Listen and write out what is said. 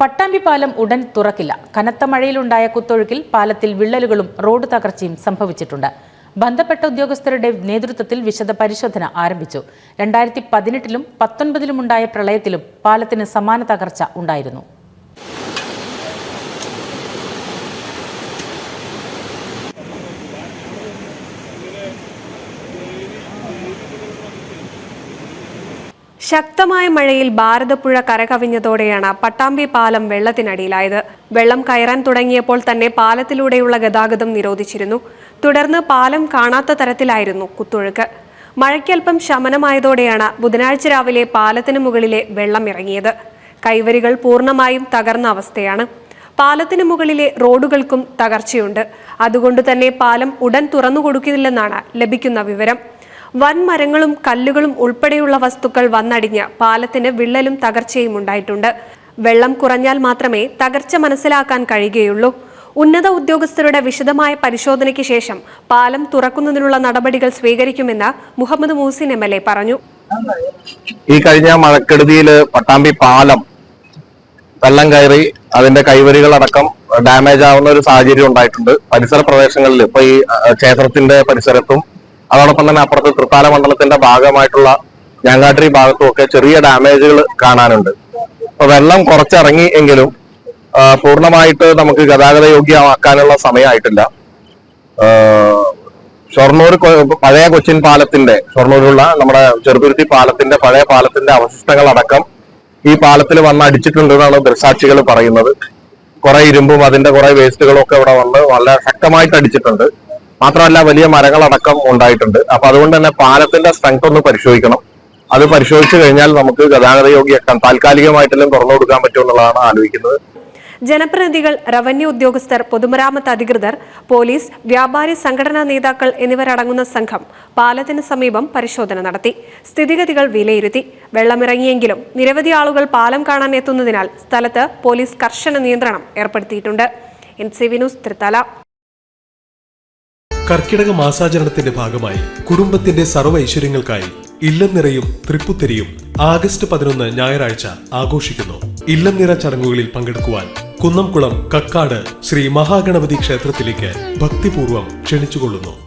പട്ടാമ്പി പാലം ഉടൻ തുറക്കില്ല. കനത്ത മഴയിലുണ്ടായ കുത്തൊഴുക്കിൽ പാലത്തിൽ വിള്ളലുകളും റോഡ് തകർച്ചയും സംഭവിച്ചിട്ടുണ്ട്. ബന്ധപ്പെട്ട ഉദ്യോഗസ്ഥരുടെ നേതൃത്വത്തിൽ വിശദ പരിശോധന ആരംഭിച്ചു. രണ്ടായിരത്തി പതിനെട്ടിലും പത്തൊൻപതിലുമുണ്ടായ പ്രളയത്തിലും പാലത്തിന് സമാന തകർച്ച ഉണ്ടായിരുന്നു. ശക്തമായ മഴയിൽ ഭാരതപ്പുഴ കരകവിഞ്ഞതോടെയാണ് പട്ടാമ്പി പാലം വെള്ളത്തിനടിയിലായത്. വെള്ളം കയറാൻ തുടങ്ങിയപ്പോൾ തന്നെ പാലത്തിലൂടെയുള്ള ഗതാഗതം നിരോധിച്ചിരുന്നു. തുടർന്ന് പാലം കാണാത്ത തരത്തിലായിരുന്നു കുത്തൊഴുക്ക്. മഴയ്ക്കൽപ്പം ശമനമായതോടെയാണ് ബുധനാഴ്ച രാവിലെ പാലത്തിന് മുകളിലെ വെള്ളം ഇറങ്ങിയത്. കൈവരികൾ പൂർണമായും തകർന്ന അവസ്ഥയാണ്. പാലത്തിന് മുകളിലെ റോഡുകൾക്കും തകർച്ചയുണ്ട്. അതുകൊണ്ട് തന്നെ പാലം ഉടൻ തുറന്നു കൊടുക്കില്ലെന്നാണ് ലഭിക്കുന്ന വിവരം. വൻ മരങ്ങളും കല്ലുകളും ഉൾപ്പെടെയുള്ള വസ്തുക്കൾ വന്നടിഞ്ഞ് പാലത്തിന് വിള്ളലും തകർച്ചയും ഉണ്ടായിട്ടുണ്ട്. വെള്ളം കുറഞ്ഞാൽ മാത്രമേ തകർച്ച മനസ്സിലാക്കാൻ കഴിയുകയുള്ളൂ. ഉന്നത ഉദ്യോഗസ്ഥരുടെ വിശദമായ പരിശോധനയ്ക്ക് ശേഷം പാലം തുറക്കുന്നതിനുള്ള നടപടികൾ സ്വീകരിക്കുമെന്ന് Muhammad Moosin M L A പറഞ്ഞു. ഈ കഴിഞ്ഞ മഴക്കെടുതിയിൽ പട്ടാമ്പി പാലം വെള്ളം കയറി അതിന്റെ കൈവരികളടക്കം ഡാമേജ് ആവുന്ന ഒരു സാഹചര്യം ഉണ്ടായിട്ടുണ്ട്. പരിസര പ്രദേശങ്ങളിൽ ഇപ്പൊ ഈ ക്ഷേത്രത്തിന്റെ പരിസരത്തും അതോടൊപ്പം തന്നെ അപ്പുറത്ത് തൃത്താല മണ്ഡലത്തിന്റെ ഭാഗമായിട്ടുള്ള ഞാങ്കാട്ടിരി ഭാഗത്തും ഒക്കെ ചെറിയ ഡാമേജുകൾ കാണാനുണ്ട്. അപ്പൊ വെള്ളം കുറച്ചിറങ്ങി എങ്കിലും പൂർണമായിട്ട് നമുക്ക് ഗതാഗത യോഗ്യമാക്കാനുള്ള സമയമായിട്ടില്ല. ഷൊർണൂർ പഴയ കൊച്ചിൻ പാലത്തിന്റെ ഷൊർണൂരിലുള്ള നമ്മുടെ ചെറുതുരുത്തി പാലത്തിന്റെ പഴയ പാലത്തിന്റെ അവശിഷ്ടങ്ങൾ അടക്കം ഈ പാലത്തിൽ വന്ന് അടിച്ചിട്ടുണ്ടെന്നാണ് ദൃസാക്ഷികൾ പറയുന്നത്. കുറെ ഇരുമ്പും അതിന്റെ കുറെ വേസ്റ്റുകളും ഒക്കെ ഇവിടെ വന്ന് വളരെ ശക്തമായിട്ട് അടിച്ചിട്ടുണ്ട്. മാത്രമല്ല വലിയ മരങ്ങളടക്കം ഉണ്ടായിട്ടുണ്ട്. അപ്പൊ അതുകൊണ്ട് തന്നെ പാലത്തിന്റെ സ്ട്രെങ്ത് ഒന്ന് പരിശോധിക്കണം. അത് പരിശോധിച്ചു കഴിഞ്ഞാൽ നമുക്ക് ഗതാഗത യോഗ്യമാക്കാൻ താൽക്കാലികമായിട്ടെല്ലാം തുറന്നു കൊടുക്കാൻ പറ്റുമെന്നുള്ളതാണ് ആലോചിക്കുന്നത്. ജനപ്രതിനിധികൾ റവന്യൂ ഉദ്യോഗസ്ഥർ പൊതുമരാമത്ത് അധികൃതർ പോലീസ് വ്യാപാരി സംഘടനാ നേതാക്കൾ എന്നിവരടങ്ങുന്ന സംഘം പാലത്തിന് സമീപം പരിശോധന നടത്തി. സ്ഥിതിഗതികൾ വിലയിരുത്തി. വെള്ളമിറങ്ങിയെങ്കിലും നിരവധി ആളുകൾ പാലം കാണാൻ എത്തുന്നതിനാൽ സ്ഥലത്ത് പോലീസ് കർശന നിയന്ത്രണം ഏർപ്പെടുത്തിയിട്ടുണ്ട്. N C news Thrithala. കർക്കിടക മാസാചരണത്തിന്റെ ഭാഗമായി കുടുംബത്തിന്റെ സർവ ഐശ്വര്യങ്ങൾക്കായി ഇല്ലം നിറയും തൃപ്പുത്തിരിയും ആഗസ്റ്റ് പതിനൊന്ന് ഞായറാഴ്ച ആഘോഷിക്കുന്നു. ഇല്ലം നിറ ചടങ്ങുകളിൽ പങ്കെടുക്കുവാൻ കുന്നംകുളം കക്കാട് ശ്രീ മഹാഗണപതി ക്ഷേത്രത്തിലേക്ക് ഭക്തിപൂർവം ക്ഷണിച്ചുകൊള്ളുന്നു.